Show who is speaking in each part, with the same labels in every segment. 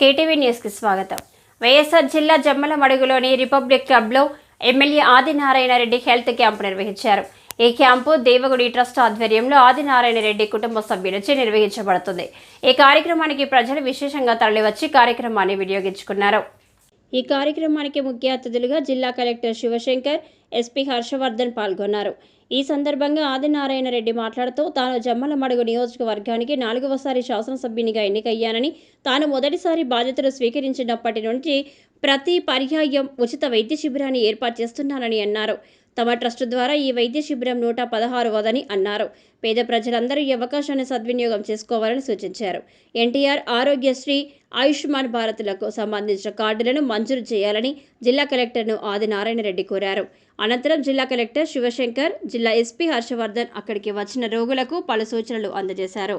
Speaker 1: KTV న్యూస్కి స్వాగతం. YSR జిల్లా జమ్మలమడుగులోని రిపబ్లిక్ క్లబ్లో MLA Adinarayana Reddy health camp నిర్వహించారు. ఈ క్యాంపు దేవగుడి ట్రస్ట్ ఆధ్వర్యంలో ఆదినారాయణ రెడ్డి కుటుంబ సభ్యులచే నిర్వహించబడుతుంది. ఈ కార్యక్రమానికి ప్రజలు విశేషంగా తరలివచ్చి కార్యక్రమాన్ని వినియోగించుకున్నారు. ఈ కార్యక్రమానికి ముఖ్య అతిథులుగా జిల్లా కలెక్టర్ శివశంకర్ ఎస్పీ హర్షవర్ధన్ పాల్గొన్నారు. ఈ సందర్భంగా ఆదినారాయణ రెడ్డి మాట్లాడుతూ తాను జమ్మలమడుగు నియోజకవర్గానికి నాలుగవసారి శాసనసభ్యునిగా ఎన్నికయ్యానని తాను మొదటిసారి బాధ్యతలు స్వీకరించినప్పటి నుంచి ప్రతి పర్యాయం ఉచిత వైద్య శిబిరాన్ని ఏర్పాటు చేస్తున్నానని అన్నారు. తమ ట్రస్ట్ ద్వారా ఈ వైద్య శిబిరం నూట పదహారవదని అన్నారు. పేద ప్రజలందరూ ఈ అవకాశాన్ని సద్వినియోగం చేసుకోవాలని సూచించారు. ఎన్టీఆర్ ఆరోగ్యశ్రీ ఆయుష్మాన్ భారత్లకు సంబంధించిన కార్డులను మంజూరు చేయాలని జిల్లా కలెక్టర్ను ఆది రెడ్డి కోరారు. అనంతరం జిల్లా కలెక్టర్ శివశంకర్ జిల్లా ఎస్పీ హర్షవర్ధన్ అక్కడికి వచ్చిన రోగులకు పలు సూచనలు అందజేశారు.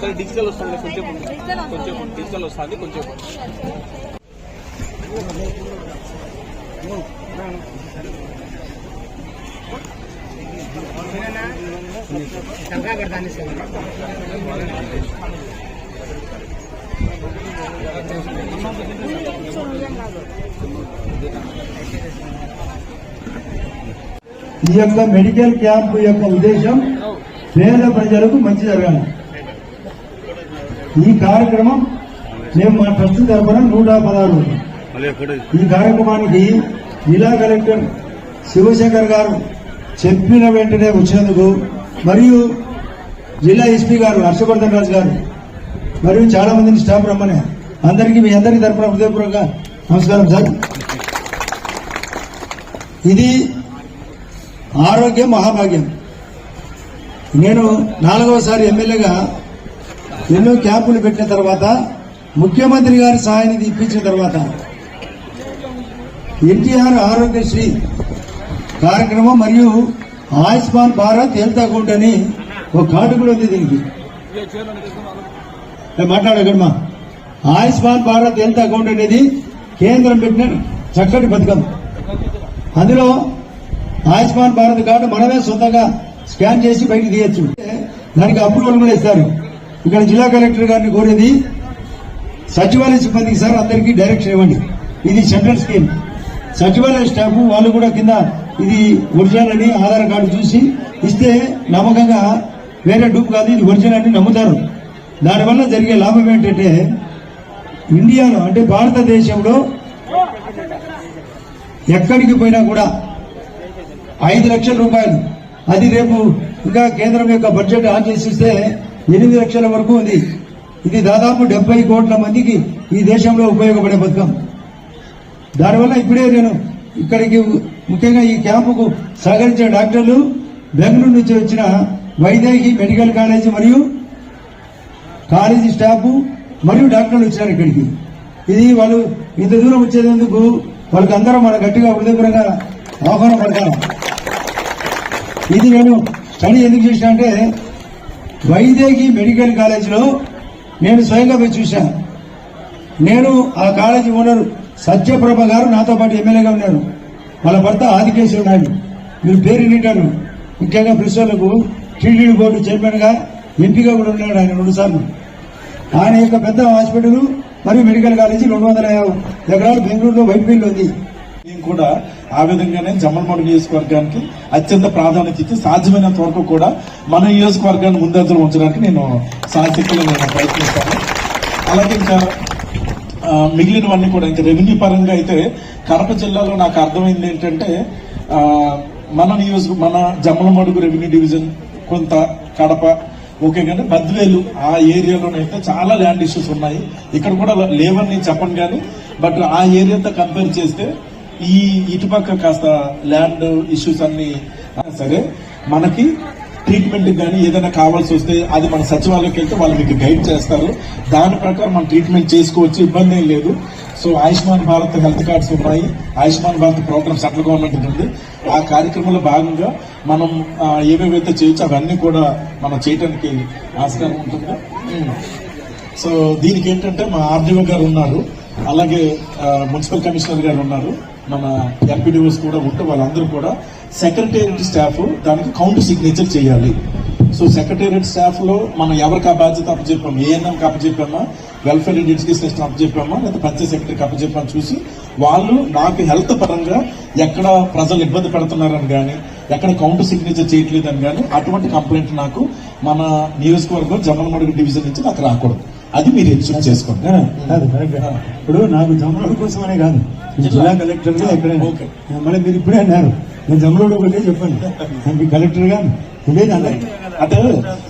Speaker 2: సరే డిజిటల్ వస్తుంది కొంచెం ఉంది. కొంచెం ఉంది. డిజిటల్ వస్తుంది కొంచెం ఉంది.
Speaker 3: ఈ యొక్క మెడికల్ క్యాంప్ యొక్క ఉద్దేశం పేద ప్రజలకు మంచి జరగాలి. ఈ కార్యక్రమం మేము మా ట్రస్ట్ తరఫున నూట పదహారు. ఈ కార్యక్రమానికి జిల్లా కలెక్టర్ శివశంకర్ గారు చెప్పిన వెంటనే వచ్చినందుకు మరియు జిల్లా ఎస్పీ గారు హర్షవర్ధన్ రాజు గారు మరియు చాలా మందిని స్టాఫ్ రమ్మని అందరికీ మీ అందరికీ తరఫున హృదయపూర్వక నమస్కారం సార్. ఇది ఆరోగ్యం మహాభాగ్యం. నేను నాలుగవసారి ఎమ్మెల్యేగా ఎన్నో క్యాంపులు పెట్టిన తర్వాత ముఖ్యమంత్రి గారి సహాయాన్ని ఇప్పించిన తర్వాత ఎన్టీఆర్ ఆరోగ్యశ్రీ కార్యక్రమం మరియు ఆయుష్మాన్ భారత్ హెల్త్ అకౌంట్ అని ఒక కార్డు కూడా ఉంది దీనికి. మాట్లాడగడమా ఆయుష్మాన్ భారత్ హెల్త్ అకౌంట్ అనేది కేంద్రం పెట్టిన చక్కటి పథకం. అందులో ఆయుష్మాన్ భారత్ కార్డు మనమే సొంతంగా స్కాన్ చేసి బయటకు తీయచ్చు. దానికి అప్రూవల్ కూడా ఇస్తారు ఇక్కడ జిల్లా కలెక్టర్ గారిని కోరేది సచివాలయ సిబ్బందికి సార్ అందరికీ డైరెక్షన్ ఇవ్వండి. ఇది సెంట్రల్ స్కీమ్. సచివాలయ స్టాఫ్ వాళ్ళు కూడా కింద ఇది ఒరిజినల్ అని ఆధార్ కార్డు చూసి ఇస్తే నమ్మకంగా వేరే డూప్ కాదు ఇది ఒరిజినల్ అని నమ్ముతారు. దానివల్ల జరిగే లాభం ఏంటంటే ఇండియాలో అంటే భారతదేశంలో ఎక్కడికి పోయినా కూడా ఐదు లక్షల రూపాయలు అది రేపు ఇంకా కేంద్రం యొక్క బడ్జెట్ ఆన్ చేసిస్తే ఎనిమిది లక్షల వరకు ఉంది. ఇది దాదాపు డెబ్బై కోట్ల మందికి ఈ దేశంలో ఉపయోగపడే పథకం. దానివల్ల ఇప్పుడే నేను ఇక్కడికి ముఖ్యంగా ఈ క్యాంపుకు సహకరించిన డాక్టర్లు బెంగళూరు నుంచి వచ్చిన వైదేహి మెడికల్ కాలేజీ మరియు కాలేజీ స్టాఫ్ మరియు డాక్టర్లు వచ్చారు ఇక్కడికి. ఇది వాళ్ళు ఇంత దూరం వచ్చేందుకు వాళ్ళకి అందరూ మన గట్టిగా హృదయపరంగా ఆహ్వానం పడతాం. ఇది నేను స్టడీ ఎందుకు చేసిన అంటే వైదేహి మెడికల్ కాలేజీలో నేను స్వయంగా పోయి చూశాను నేను ఆ కాలేజీ ఓనర్ సత్యప్రభ గారు నాతో పాటు ఎమ్మెల్యేగా ఉన్నారు. వాళ్ళ భర్త ఆదికేశ్వర నాయుడు మీరు పేరు వింటారు ముఖ్యంగా ప్రిన్సిపల్కు టీడీడీ బోర్డు చైర్మన్గా ఎంపీగా కూడా ఉన్నాడు ఆయన రెండు సార్లు. ఆయన యొక్క పెద్ద హాస్పిటల్ మరియు మెడికల్ కాలేజీ రెండు వందల యాభై ఎకరాలు బెంగళూరులో వైట్ఫీల్డ్ ఉంది.
Speaker 4: మేము కూడా ఆ విధంగానే జమ్మలమడుగు నియోజకవర్గానికి అత్యంత ప్రాధాన్యత ఇచ్చి సాధ్యమైనంత వరకు కూడా మన నియోజకవర్గాన్ని ముందంజలు ఉంచడానికి నేను సాయశక్తులు నేను ప్రయత్నిస్తాను. అలాగే ఇంకా మిగిలినవన్నీ కూడా ఇంకా రెవెన్యూ పరంగా అయితే కడప జిల్లాలో నాకు అర్థమైంది ఏంటంటే మన నియోజక మన జమ్మలమడుగు రెవెన్యూ డివిజన్ కొంత కడప ఓకే కానీ బద్వేలు ఆ ఏరియాలోనైతే చాలా ల్యాండ్ ఇష్యూస్ ఉన్నాయి. ఇక్కడ కూడా లేవని నేను చెప్పను కానీ బట్ ఆ ఏరియాతో కంపేర్ చేస్తే ఈ ఇటుపక్క కాస్త ల్యాండ్ ఇష్యూస్ అన్ని సరే మనకి ట్రీట్మెంట్ కానీ ఏదైనా కావాల్సి వస్తే అది మన సచివాలయంకి వెళ్తే వాళ్ళు మీకు గైడ్ చేస్తారు. దాని ప్రకారం మనం ట్రీట్మెంట్ చేసుకోవచ్చు ఇబ్బంది ఏం లేదు. So Ayushman Bharat health cards ఉన్నాయి. Ayushman Bharat program central government ఉంది. ఆ కార్యక్రమంలో భాగంగా మనం ఏవేవైతే చేయొచ్చు అవన్నీ కూడా మనం చేయటానికి ఆస్కారం ఉంటుంది? సో దీనికి ఏంటంటే మా ఆర్డీఓ గారు ఉన్నారు. అలాగే మున్సిపల్ కమిషనర్ గారు ఉన్నారు. మన ఎంపీడీఓస్ కూడా ఉంటే వాళ్ళందరూ కూడా సెక్రటేరియట్ స్టాఫ్ దానికి కౌంట్ సిగ్నేచర్ చేయాలి. సో సెక్రటేరియట్ స్టాఫ్లో మనం ఎవరికి ఆ బాధ్యత అప్పచెప్పాము ఏఎన్ఎంకి అప్పచెప్పామా? వెల్ఫేర్ అండ్ ఎడ్యుకేషన్ అప్పచెప్పామా? లేదా పంచాయత్ సెక్రటరీకి అప్పచెప్పామని చూసి వాళ్ళు నాకు హెల్త్ పరంగా ఎక్కడ ప్రజలు ఇబ్బంది పెడుతున్నారని కానీ ఎక్కడ కౌంటర్ సిగ్నేచర్ చేయట్లేదని కానీ అటువంటి కంప్లైంట్ నాకు మన నియోజకవర్గం జమ్మలమడుగు డివిజన్ నుంచి నాకు రాకూడదు. అది మీరు ఎన్షూర్ చేసుకోండి.
Speaker 3: కాదు కరెక్ట్ ఇప్పుడు నాకు జమ్మలోడు కోసమనే కాదు. నేను జిల్లా కలెక్టర్గా ఎక్కడైనా.
Speaker 4: ఓకే.
Speaker 3: మళ్ళీ మీరు ఇప్పుడే అన్నారు. నేను జమ్మలోడు ఒకటే చెప్పాను. నాకు కలెక్టర్గా
Speaker 4: అంటే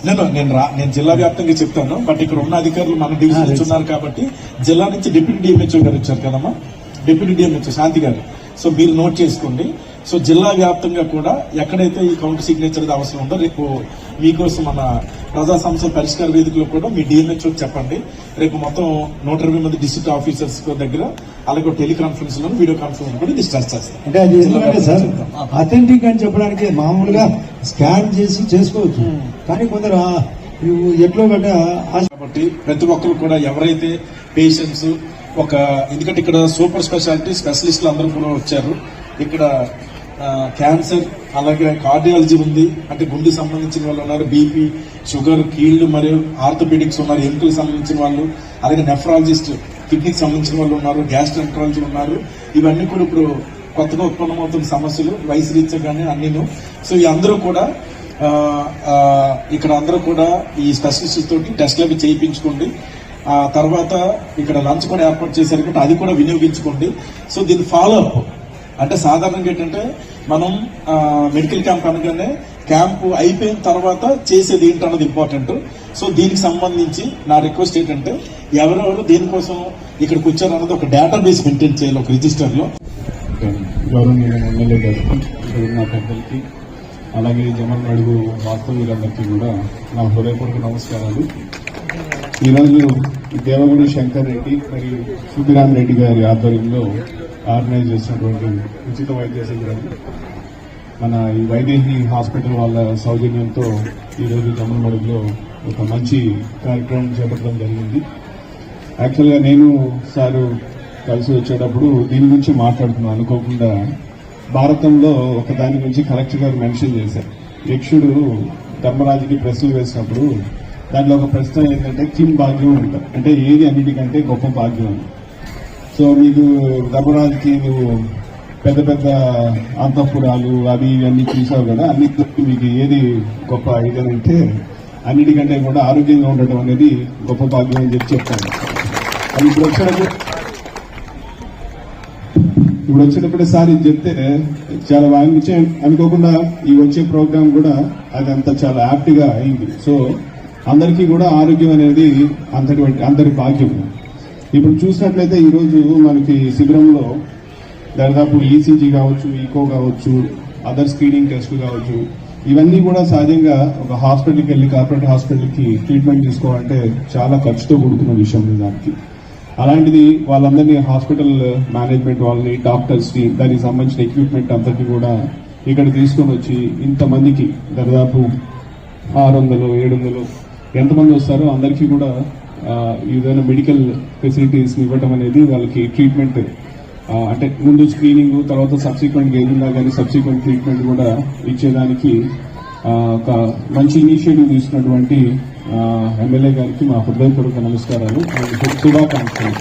Speaker 4: నేను నేను రా నేను జిల్లా వ్యాప్తంగా చెప్తాను. బట్ ఇక్కడ ఉన్న అధికారులు మన డివిజన్ ఉన్నారు కాబట్టి జిల్లా నుంచి డిప్యూటీ డిఎంహెచ్ఓ గారు వచ్చారు కదమ్మా? డిప్యూటీ డిఎంహెచ్ఓ శాంతి గారు. సో మీరు నోట్ చేసుకోండి. సో జిల్లా వ్యాప్తంగా కూడా ఎక్కడైతే ఈ కౌంట్ సిగ్నేచర్ అవసరం ఉందో రేపు మీకోసం మన ప్రజా సమస్యల పరిష్కార వేదికలో కూడా మీ డిఎంహెచ్ఓ చెప్పండి. రేపు మొత్తం నూట ఇరవై మంది డిస్ట్రిక్ట్ ఆఫీసర్స్ దగ్గర అలాగే టెలికాన్ఫరెన్స్లో వీడియో కాన్ఫరెన్స్ కూడా డిస్కస్ చేస్తాం.
Speaker 3: అంటే అది ఎందుకంటే సార్ అథెంటిక్ అని చెప్పడానికి మామూలుగా స్కాన్ చేసి చేసుకోవచ్చు. కానీ కొందరు ఎట్లో గట్ట
Speaker 4: కాబట్టి ప్రతి ఒక్కరు కూడా ఎవరైతే పేషెంట్స్ ఒక ఎందుకంటే ఇక్కడ సూపర్ స్పెషాలిటీ స్పెషలిస్టులు అందరూ కూడా వచ్చారు. ఇక్కడ క్యాన్సర్ అలాగే కార్డియాలజీ ఉంది. అంటే గుండె సంబంధించిన వాళ్ళు ఉన్నారు బీపీ షుగర్ కీళ్ళు మరియు ఆర్థోపెడిక్స్ ఉన్నారు ఎముకలకు సంబంధించిన వాళ్ళు. అలాగే నెఫ్రాలజిస్ట్ కిడ్నీకి సంబంధించిన వాళ్ళు ఉన్నారు గ్యాస్ట్రెంట్రాలజీ ఉన్నారు. ఇవన్నీ కూడా ఇప్పుడు కొత్తగా ఉత్పన్నమవుతున్న సమస్యలు వయసు రీత్యా కానీ అన్నీను. సో ఈ అందరూ కూడా ఇక్కడ అందరూ కూడా ఈ స్పెషలిస్ట్ తోటి టెస్ట్లు అవి చేయించుకోండి. ఆ తర్వాత ఇక్కడ లంచ్ కూడా ఏర్పాటు చేశారు కాబట్టి అది కూడా వినియోగించుకోండి. సో దీని ఫాలో అప్ అంటే సాధారణంగా ఏంటంటే మనం మెడికల్ క్యాంప్ అనగానే క్యాంపు అయిపోయిన తర్వాత చేసేది ఏంటన్నది ఇంపార్టెంట్ సో దీనికి సంబంధించి నా రిక్వెస్ట్ ఏంటంటే ఎవరెవరు దీనికోసం ఇక్కడికి వచ్చారన్నది ఒక డేటాబేస్ మెయింటైన్ చేయాలి ఒక రిజిస్టర్లో
Speaker 5: గౌరవనీయ ఎమ్మెల్యే గారికి పెద్దలకి అలాగే జమన్ అడుగు వాస్తవ్యులందరికీ కూడా నా హృదయపూర్వక నమస్కారాలు. ఈరోజు దేవగుడి శంకర్ రెడ్డి మరియు సుబ్బిరామ్ రెడ్డి గారి ఆధ్వర్యంలో ఆర్గనైజ్ చేసినటువంటి ఉచిత వైద్య శిబిరం. మన ఈ వైదేహి హాస్పిటల్ వాళ్ళ సౌజన్యంతో ఈరోజు తమిళమడుగులో ఒక మంచి కార్యక్రమం చేపట్టడం జరిగింది. యాక్చువల్గా నేను సారు కలిసి వచ్చేటప్పుడు దీని గురించి మాట్లాడుతున్నాను. అనుకోకుండా భారతంలో ఒక దాని గురించి కలెక్టర్ గారు మెన్షన్ చేశారు. యక్షుడు ధర్మరాజుకి ప్రశ్నలు వేసినప్పుడు దాంట్లో ఒక ప్రశ్న ఏంటంటే కిమ్ భాగ్యం అంటారు అంటే ఏది అన్నిటికంటే గొప్ప భాగ్యం అని. సో మీకు ధర్మరాజుకి నువ్వు పెద్ద పెద్ద అంతఃపురాలు అవి ఇవన్నీ చూసావు కదా అన్నిటిలో మీకు ఏది గొప్ప ఇదేనంటే అన్నిటికంటే కూడా ఆరోగ్యంగా ఉండటం అనేది గొప్ప భాగ్యం అని చెప్పి చెప్తాను. అది ఇప్పుడు వచ్చినప్పుడు ఇప్పుడు వచ్చేటప్పుడు సార్ ఇది చెప్తే చాలా బాగా అనుకోకుండా ఈ వచ్చే ప్రోగ్రామ్ కూడా అదంతా చాలా యాప్ట్గా అయింది. సో అందరికీ కూడా ఆరోగ్యం అనేది అంతటి అంతటి భాగ్యం. ఇప్పుడు చూసినట్లయితే ఈరోజు మనకి శిబిరంలో దాదాపు ఈసీజీ కావచ్చు ఈకో కావచ్చు అదర్ స్క్రీనింగ్ టెస్ట్ కావచ్చు ఇవన్నీ కూడా సహజంగా ఒక హాస్పిటల్కి వెళ్ళి కార్పొరేట్ హాస్పిటల్కి ట్రీట్మెంట్ తీసుకోవాలంటే చాలా ఖర్చుతో కూడుకున్న విషయం దానికి. అలాంటిది వాళ్ళందరినీ హాస్పిటల్ మేనేజ్మెంట్ వాళ్ళని డాక్టర్స్ని దానికి సంబంధించిన ఎక్విప్మెంట్ అంతటి కూడా ఇక్కడ తీసుకొని వచ్చి ఇంతమందికి దాదాపు ఆరు వందలు ఏడు వందలు ఎంతమంది వస్తారో అందరికీ కూడా ఏదైనా మెడికల్ ఫెసిలిటీస్ ఇవ్వటం అనేది వాళ్ళకి ట్రీట్మెంట్ అంటే ముందు స్క్రీనింగ్ తర్వాత సబ్సిక్వెంట్ ఏదున్నా కానీ సబ్సిక్వెంట్ ట్రీట్మెంట్ కూడా ఇచ్చేదానికి ఒక మంచి ఇనిషియేటివ్ తీసుకున్నటువంటి ఎమ్మెల్యే గారికి మా హృదయపూర్వక నమస్కారాలు. శుభాకాంక్షలు.